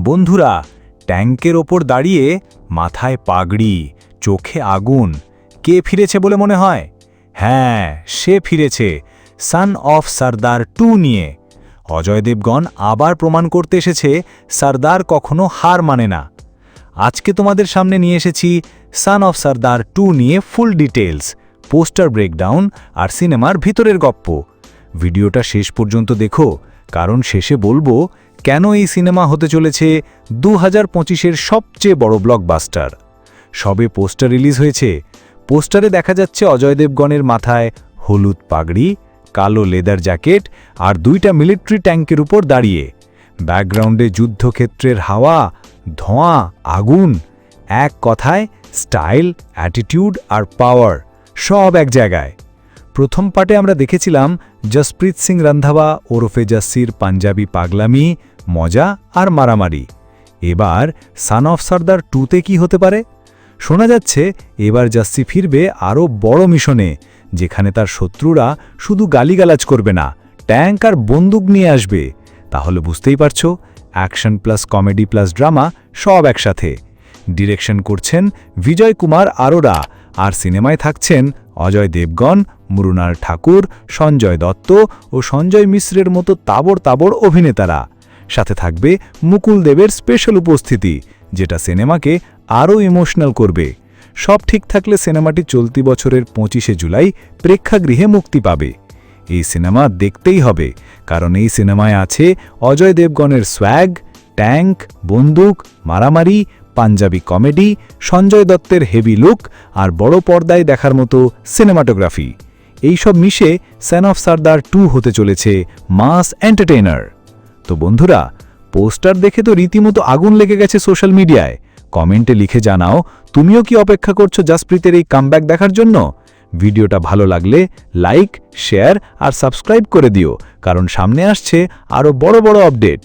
বন্ধুরা, ট্যাঙ্কের ওপর দাঁড়িয়ে মাথায় পাগড়ি, চোখে আগুন। কে ফিরেছে বলে মনে হয়? হ্যাঁ সে ফিরেছে। সান অফ সর্দার টু নিয়ে। অজয় দেবগণ আবার প্রমাণ করতে এসেছে সর্দার কখনো হার মানে না। আজকে তোমাদের সামনে নিয়ে এসেছি সান অফ সর্দার টু নিয়ে ফুল ডিটেলস পোস্টার ব্রেকডাউন আর সিনেমার ভিতরের গপ্প। ভিডিওটা শেষ পর্যন্ত দেখো, কারণ শেষে বলব, কেন এই সিনেমা হতে চলেছে দু হাজার পঁচিশের সবচেয়ে বড় ব্লকবাস্টার সবে পোস্টার রিলিজ হয়েছে। পোস্টারে দেখা যাচ্ছে অজয় দেবগণের মাথায় হলুদ পাগড়ি, কালো লেদার জ্যাকেট আর দুইটা মিলিটারি ট্যাঙ্কের উপর দাঁড়িয়ে। ব্যাকগ্রাউন্ডে যুদ্ধক্ষেত্রের হাওয়া, ধোঁয়া, আগুন, এক কথায় স্টাইল, অ্যাটিটিউড আর পাওয়ার সব এক জায়গায়। প্রথম পার্টে আমরা দেখেছিলাম জসপ্রীত সিং রন্ধাওয়া ওরফে জাসির পাঞ্জাবি পাগলামি, মজা আর মারামারি। এবার সান অফ সর্দার টুতে কি হতে পারে? শোনা যাচ্ছে এবার জাসি ফিরবে আরও বড় মিশনে, যেখানে তার শত্রুরা শুধু গালিগালাজ করবে না, ট্যাঙ্ক আর বন্দুক নিয়ে আসবে। তাহলে বুঝতেই পারছ, action plus comedy plus drama সব একসাথে। ডিরেকশন করছেন বিজয় কুমার আরোরা, আর সিনেমায় থাকছেন অজয় দেবগণ মৃণাল ঠাকুর, সঞ্জয় দত্ত ও সঞ্জয় মিশ্রের মতো তাবড় তাবড় অভিনেতারা। সাথে থাকবে মুকুল দেবের স্পেশাল উপস্থিতি, যেটা সিনেমাকে আরও ইমোশনাল করবে। সব ঠিক থাকলে সিনেমাটি চলতি বছরের পঁচিশে জুলাই প্রেক্ষাগৃহে মুক্তি পাবে। এই সিনেমা দেখতেই হবে, কারণ এই সিনেমায় আছে অজয় দেবগণের সোয়াগ ট্যাঙ্ক বন্দুক, মারামারি পাঞ্জাবি কমেডি, সঞ্জয় দত্তের হেভি লুক আর বড় পর্দায় দেখার মতো সিনেমাটোগ্রাফি। এইসব মিশে স্যান অফ সার্দার টু হতে চলেছে মাস এন্টারটেইনার। তো বন্ধুরা, পোস্টার দেখে তো রীতিমতো আগুন লেগে গেছে সোশ্যাল মিডিয়ায়। কমেন্টে লিখে জানাও, তুমিও কি অপেক্ষা করছ জাসপ্রীতের এই কামব্যাক দেখার জন্য? ভিডিওটা ভালো লাগলে লাইক, শেয়ার আর সাবস্ক্রাইব করে দিও, কারণ সামনে আসছে আরও বড় বড় আপডেট।